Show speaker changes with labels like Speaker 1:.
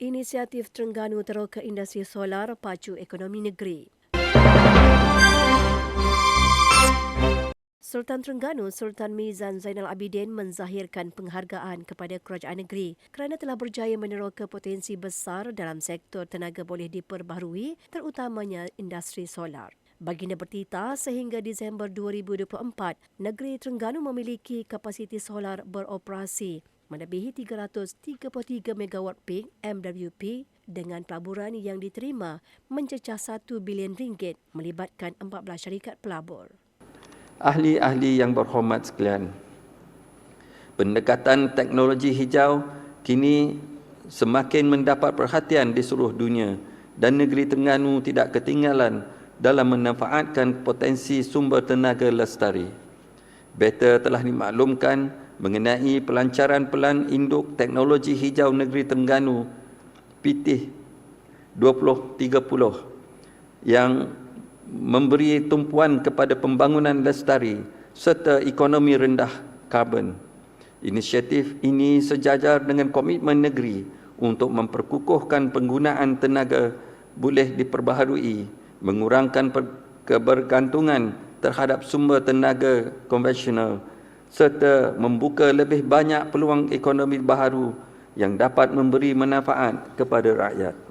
Speaker 1: Inisiatif Terengganu terus ke industri solar pacu ekonomi negeri. Sultan Terengganu Sultan Mizan Zainal Abidin menzahirkan penghargaan kepada kerajaan negeri kerana telah berjaya meneroka potensi besar dalam sektor tenaga boleh diperbaharui terutamanya industri solar. Baginda bertita sehingga Disember 2024, negeri Terengganu memiliki kapasiti solar beroperasi melebihi 333 megawatt peak MWP dengan pelaburan yang diterima mencecah 1 bilion ringgit melibatkan 14 syarikat pelabur
Speaker 2: ahli-ahli yang berhormat sekalian. Pendekatan teknologi hijau kini semakin mendapat perhatian di seluruh dunia dan negeri Terengganu tidak ketinggalan dalam memanfaatkan potensi sumber tenaga lestari. Beta telah dimaklumkan mengenai pelancaran pelan induk teknologi hijau negeri Terengganu PT 2030 yang memberi tumpuan kepada pembangunan lestari serta ekonomi rendah karbon. Inisiatif ini sejajar dengan komitmen negeri untuk memperkukuhkan penggunaan tenaga boleh diperbaharui, mengurangkan kebergantungan terhadap sumber tenaga konvensional serta membuka lebih banyak peluang ekonomi baharu yang dapat memberi manfaat kepada rakyat.